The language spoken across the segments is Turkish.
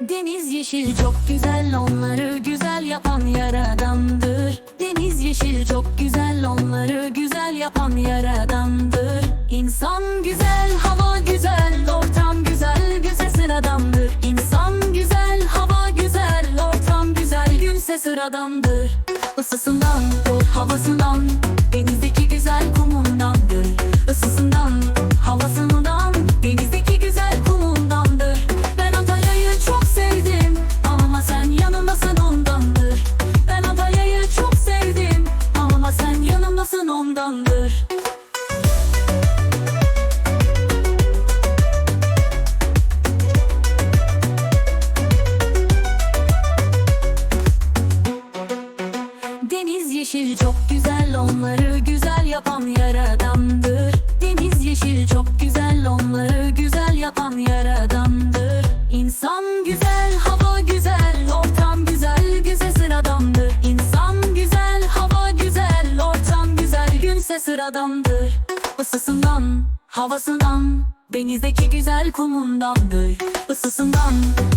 Deniz yeşil çok güzel onları güzel yapan yaradandır. Deniz yeşil çok güzel onları güzel yapan yaradandır. İnsan güzel hava güzel ortam güzel güzel sıradandır. İnsan güzel hava güzel ortam güzel gülse sıradandır. Isısından ondandır Deniz yeşil çok güzel onları güzel yapan yaradandır. Deniz yeşil çok güzel oldukça sıradandır Isısından, havasından, denizdeki güzel kumundandır. Isısından,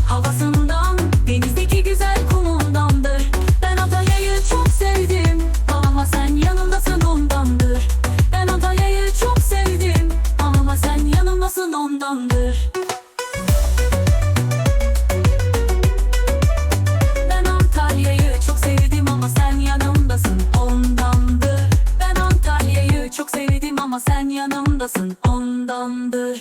havasından, denizdeki güzel kumundandır. Ben Antalya'yı çok sevdim ama sen yanındasın ondandır. Ben Antalya'yı çok sevdim ama sen yanındasın ondandır. Çok sevdim ama sen yanımdasın. Ondandır.